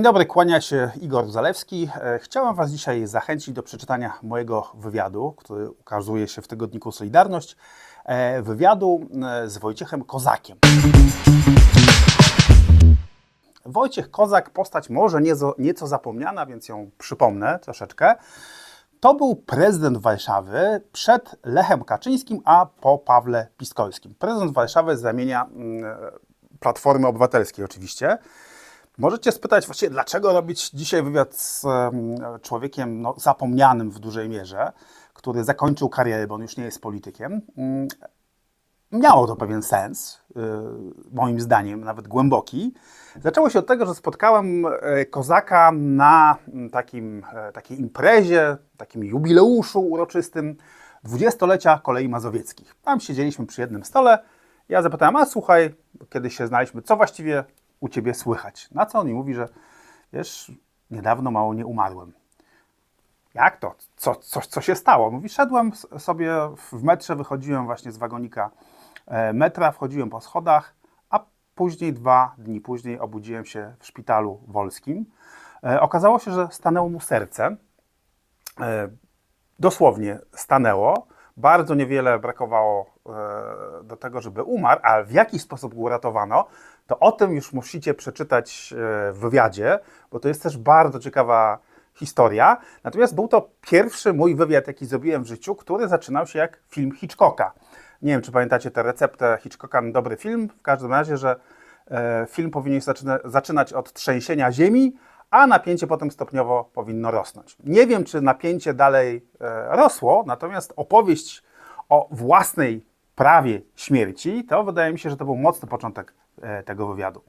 Dzień dobry, kłania się Igor Zalewski. E, Chciałem Was dzisiaj zachęcić do przeczytania mojego wywiadu, który ukazuje się w tygodniku Solidarność. e, Wywiadu e, z Wojciechem Kozakiem. Wojciech Kozak, postać może nieco, nieco zapomniana, więc ją przypomnę troszeczkę. To był prezydent Warszawy przed Lechem Kaczyńskim, a po Pawle Piskolskim. Prezydent Warszawy z mm, Platformy Obywatelskiej oczywiście. Możecie spytać właściwie, dlaczego robić dzisiaj wywiad z em, człowiekiem no, zapomnianym w dużej mierze, który zakończył karierę, bo on już nie jest politykiem. Mm, Miało to pewien sens, y, moim zdaniem, nawet głęboki. Zaczęło się od tego, że spotkałem e, Kozaka na mm, takim, e, takiej imprezie, takim jubileuszu uroczystym dwudziestolecia kolei mazowieckich. Tam siedzieliśmy przy jednym stole. Ja zapytałem, a słuchaj, kiedy się znaliśmy, co właściwie u ciebie słychać? Na co on mi mówi, że wiesz, niedawno mało nie umarłem. Jak to? Co, co, co się stało? Mówi, szedłem sobie w metrze, wychodziłem właśnie z wagonika e, metra, wchodziłem po schodach, a później, dwa dni później, obudziłem się w szpitalu wolskim. E, Okazało się, że stanęło mu serce. E, Dosłownie stanęło. Bardzo niewiele brakowało e, do tego, żeby umarł, a w jaki sposób go uratowano, to o tym już musicie przeczytać e, w wywiadzie, bo to jest też bardzo ciekawa historia. Natomiast był to pierwszy mój wywiad, jaki zrobiłem w życiu, który zaczynał się jak film Hitchcocka. Nie wiem, czy pamiętacie tę receptę Hitchcocka na dobry film. W każdym razie, że e, film powinien zaczyna, zaczynać od trzęsienia ziemi, a napięcie potem stopniowo powinno rosnąć. Nie wiem, czy napięcie dalej e, rosło, natomiast opowieść o własnej prawie śmierci, to wydaje mi się, że to był mocny początek e, tego wywiadu.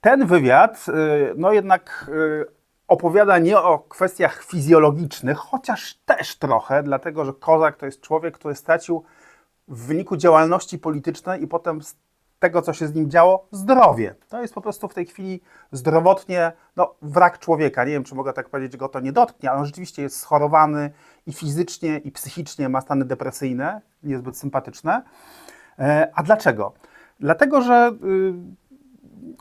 Ten wywiad, y, no jednak opowiada nie o kwestiach fizjologicznych, chociaż też trochę, dlatego że Kozak to jest człowiek, który stracił w wyniku działalności politycznej i potem tego, co się z nim działo, zdrowie. To jest po prostu w tej chwili zdrowotnie no, wrak człowieka. Nie wiem, czy mogę tak powiedzieć, go to nie dotknie, ale on rzeczywiście jest schorowany i fizycznie, i psychicznie ma stany depresyjne, niezbyt sympatyczne. E, A dlaczego? Dlatego, że y,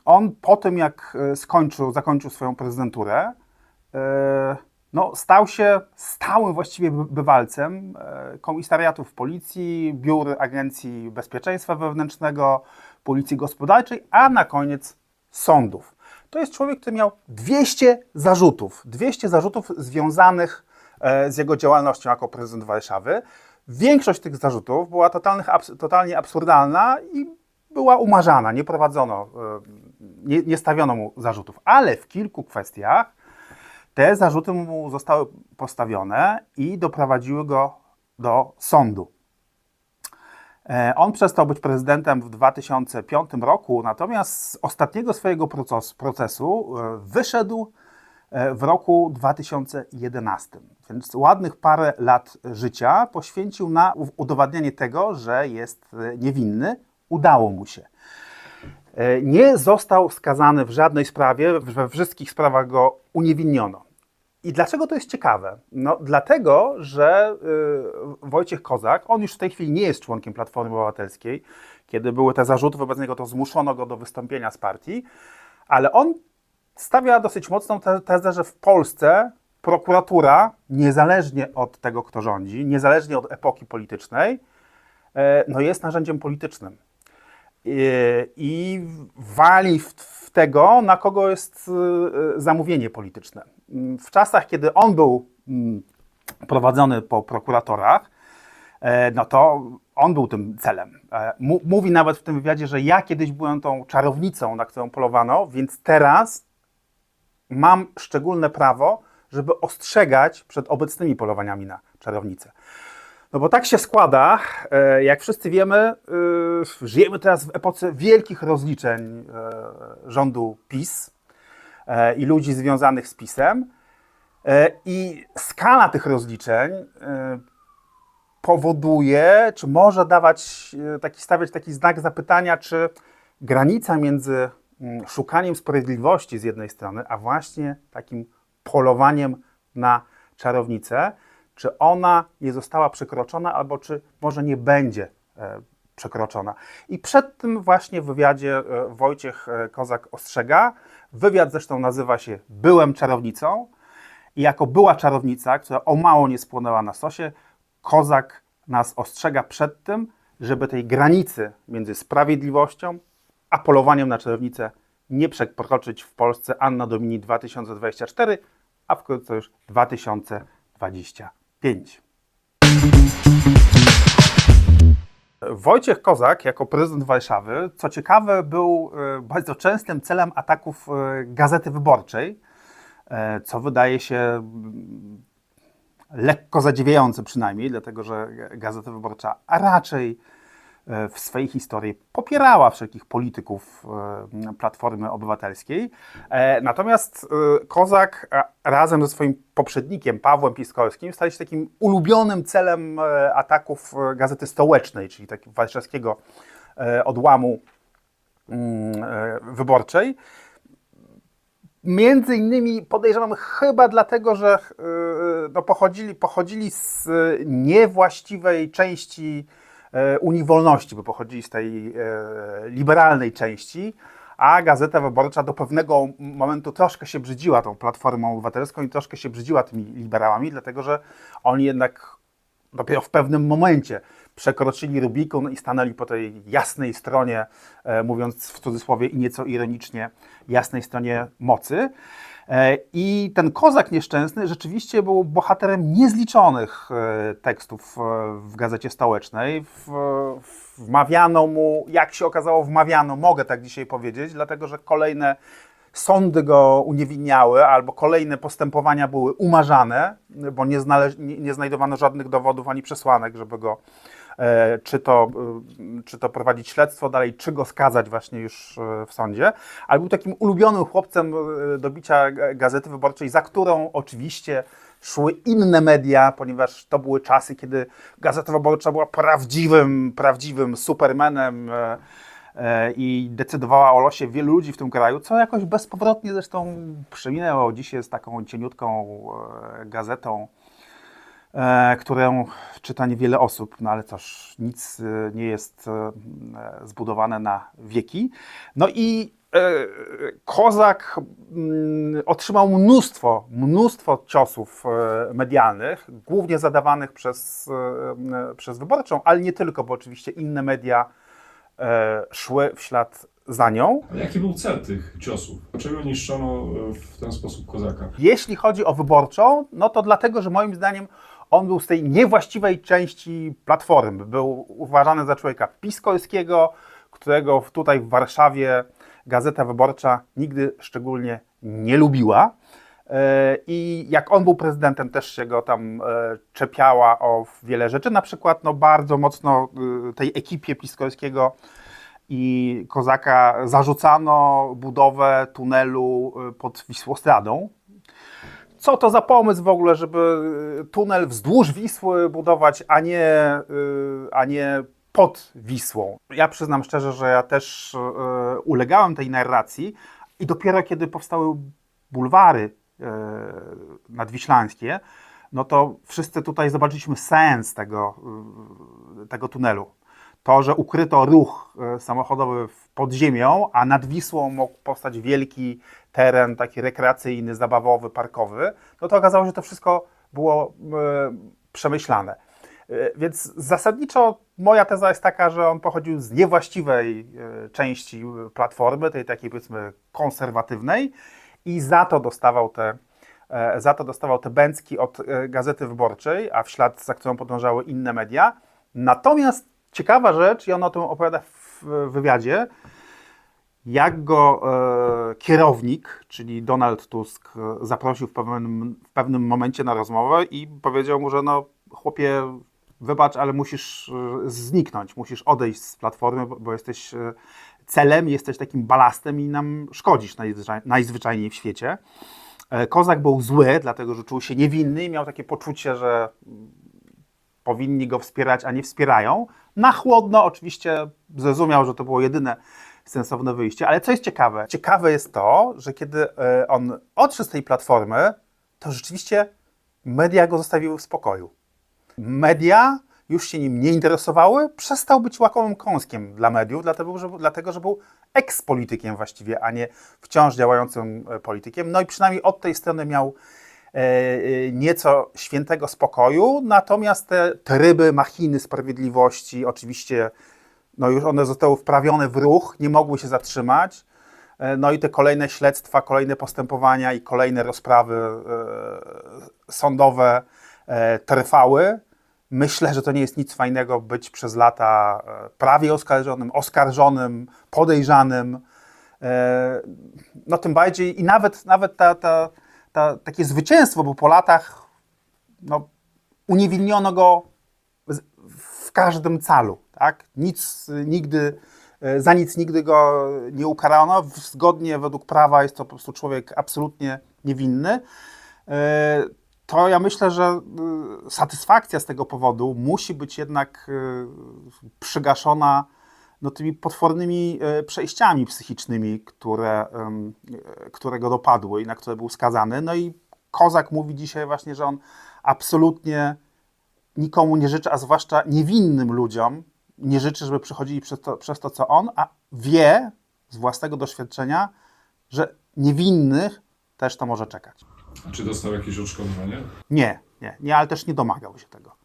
on po tym, jak e, skończył, zakończył swoją prezydenturę, e, no, stał się stałym właściwie by- bywalcem e, komisariatów policji, biur Agencji Bezpieczeństwa Wewnętrznego, Policji Gospodarczej, a na koniec sądów. To jest człowiek, który miał 200 zarzutów, 200 zarzutów związanych e, z jego działalnością jako prezydent Warszawy. Większość tych zarzutów była abs- totalnie absurdalna i była umarzana, nie prowadzono, e, nie, nie stawiono mu zarzutów, ale w kilku kwestiach te zarzuty mu zostały postawione i doprowadziły go do sądu. E, On przestał być prezydentem w 2005 roku, natomiast z ostatniego swojego proces, procesu e, wyszedł e, w roku 2011. Więc ładnych parę lat życia poświęcił na udowadnianie tego, że jest niewinny. Udało mu się. Nie został skazany w żadnej sprawie, we wszystkich sprawach go uniewinniono. I dlaczego to jest ciekawe? No, dlatego, że y, Wojciech Kozak, on już w tej chwili nie jest członkiem Platformy Obywatelskiej. Kiedy były te zarzuty wobec niego, to zmuszono go do wystąpienia z partii, ale on stawia dosyć mocną te- tezę, że w Polsce prokuratura, niezależnie od tego, kto rządzi, niezależnie od epoki politycznej, e, no jest narzędziem politycznym. I, i wali w, w tego, na kogo jest y, zamówienie polityczne. Mm, W czasach, kiedy on był mm, prowadzony po prokuratorach, e, no to on był tym celem. E, Mówi nawet w tym wywiadzie, że ja kiedyś byłem tą czarownicą, na którą polowano, więc teraz mam szczególne prawo, żeby ostrzegać przed obecnymi polowaniami na czarownicę. No bo tak się składa, e, jak wszyscy wiemy, żyjemy teraz w epoce wielkich rozliczeń rządu PiS i ludzi związanych z PiSem. E, I skala tych rozliczeń e, powoduje, czy może dawać e, taki, stawiać taki znak zapytania, czy granica między mm, szukaniem sprawiedliwości z jednej strony, a właśnie takim polowaniem na czarownicę, czy ona nie została przekroczona, albo czy może nie będzie e, przekroczona. I przed tym właśnie w wywiadzie e, Wojciech e, Kozak ostrzega. Wywiad zresztą nazywa się Byłem czarownicą. I jako była czarownica, która o mało nie spłonęła na sosie, Kozak nas ostrzega przed tym, żeby tej granicy między sprawiedliwością a polowaniem na czarownicę nie przekroczyć w Polsce Anna Domini 2024, a wkrótce już 2025. Wojciech Kozak jako prezydent Warszawy, co ciekawe, był e, bardzo częstym celem ataków e, Gazety Wyborczej, e, co wydaje się mm, lekko zadziwiające przynajmniej, dlatego że Gazeta Wyborcza raczej w swojej historii popierała wszelkich polityków e, Platformy Obywatelskiej. E, Natomiast e, Kozak e, razem ze swoim poprzednikiem Pawłem Piskolskim stali się takim ulubionym celem e, ataków e, Gazety Stołecznej, czyli takiego warszawskiego e, odłamu mm, e, wyborczej. Między innymi podejrzewam chyba dlatego, że no, pochodzili, pochodzili z niewłaściwej części e, Unii Wolności, bo pochodzili z tej e, liberalnej części, a Gazeta Wyborcza do pewnego momentu troszkę się brzydziła tą Platformą Obywatelską i troszkę się brzydziła tymi liberałami, dlatego że oni jednak dopiero w pewnym momencie przekroczyli Rubikon i stanęli po tej jasnej stronie, e, mówiąc w cudzysłowie i nieco ironicznie, jasnej stronie mocy. E, I ten kozak nieszczęsny rzeczywiście był bohaterem niezliczonych e, tekstów e, w gazecie stołecznej. Wmawiano mu, jak się okazało, wmawiano, mogę tak dzisiaj powiedzieć, dlatego że kolejne sądy go uniewinniały, albo kolejne postępowania były umarzane, bo nie, nie, nie znajdowano żadnych dowodów ani przesłanek, żeby go czy to, e, czy to prowadzić śledztwo dalej, czy go skazać właśnie już e, w sądzie. Ale był takim ulubionym chłopcem e, do bicia Gazety Wyborczej, za którą oczywiście szły inne media, ponieważ to były czasy, kiedy Gazeta Wyborcza była prawdziwym, prawdziwym supermanem e, e, i decydowała o losie wielu ludzi w tym kraju, co jakoś bezpowrotnie zresztą przeminęło. Dzisiaj jest taką cieniutką e, gazetą, e, którą czyta niewiele osób, no ale cóż, nic e, nie jest e, zbudowane na wieki. No i e, Kozak otrzymał mnóstwo, mnóstwo ciosów e, medialnych, głównie zadawanych przez, e, e, przez wyborczą, ale nie tylko, bo oczywiście inne media e, szły w ślad za nią. A jaki był cel tych ciosów? Dlaczego niszczono e, w ten sposób kozaka? Jeśli chodzi o wyborczą, no to dlatego, że moim zdaniem on był z tej niewłaściwej części platformy. Był uważany za człowieka piskolskiego, którego tutaj w Warszawie Gazeta Wyborcza nigdy szczególnie nie lubiła. E, I jak on był prezydentem, też się go tam e, czepiała o wiele rzeczy. Na przykład no, bardzo mocno e, tej ekipie Piskolskiego i Kozaka zarzucano budowę tunelu pod Wisłostradą. Co to za pomysł w ogóle, żeby e, tunel wzdłuż Wisły budować, a nie, e, a nie pod Wisłą? Ja przyznam szczerze, że ja też e, ulegałem tej narracji i dopiero kiedy powstały bulwary nadwiślańskie, no to wszyscy tutaj zobaczyliśmy sens tego, tego tunelu. To, że ukryto ruch samochodowy pod ziemią, a nad Wisłą mógł powstać wielki teren taki rekreacyjny, zabawowy, parkowy, no to okazało się, że to wszystko było e, przemyślane. E, Więc zasadniczo moja teza jest taka, że on pochodził z niewłaściwej e, części platformy, tej takiej powiedzmy konserwatywnej i za to dostawał te, za to dostawał te bęcki od Gazety Wyborczej, a w ślad za którą podążały inne media. Natomiast ciekawa rzecz, i on o tym opowiada w wywiadzie, jak go e, kierownik, czyli Donald Tusk, e, zaprosił w pewnym, w pewnym momencie na rozmowę i powiedział mu, że no chłopie, wybacz, ale musisz e, zniknąć, musisz odejść z platformy, bo, bo jesteś e, celem, jesteś takim balastem i nam szkodzisz najzwyczaj, najzwyczajniej w świecie. Kozak był zły, dlatego że czuł się niewinny i miał takie poczucie, że powinni go wspierać, a nie wspierają. Na chłodno oczywiście zrozumiał, że to było jedyne sensowne wyjście, ale co jest ciekawe? Ciekawe jest to, że kiedy e, on odszedł z tej platformy, to rzeczywiście media go zostawiły w spokoju. Media już się nim nie interesowały, przestał być łakomym kąskiem dla mediów, dlatego że, dlatego, że był eks-politykiem właściwie, a nie wciąż działającym e, politykiem. No i przynajmniej od tej strony miał e, nieco świętego spokoju, natomiast te tryby, machiny sprawiedliwości, oczywiście no już one zostały wprawione w ruch, nie mogły się zatrzymać. E, No i te kolejne śledztwa, kolejne postępowania i kolejne rozprawy e, sądowe e, trwały. Myślę, że to nie jest nic fajnego być przez lata prawie oskarżonym, oskarżonym, podejrzanym. No tym bardziej i nawet, nawet ta, ta, ta, takie zwycięstwo, bo po latach no, uniewiniono go w każdym calu, tak? Nic y, nigdy, y, za nic nigdy go nie ukarano. Zgodnie według prawa jest to po prostu człowiek absolutnie niewinny. Y, To ja myślę, że satysfakcja z tego powodu musi być jednak przygaszona no, tymi potwornymi przejściami psychicznymi, które, które go dopadły i na które był skazany. No i Kozak mówi dzisiaj właśnie, że on absolutnie nikomu nie życzy, a zwłaszcza niewinnym ludziom nie życzy, żeby przechodzili przez to, przez to, co on, a wie z własnego doświadczenia, że niewinnych też to może czekać. A czy dostał jakieś odszkodowanie? Nie, nie, nie, ale też nie domagał się tego.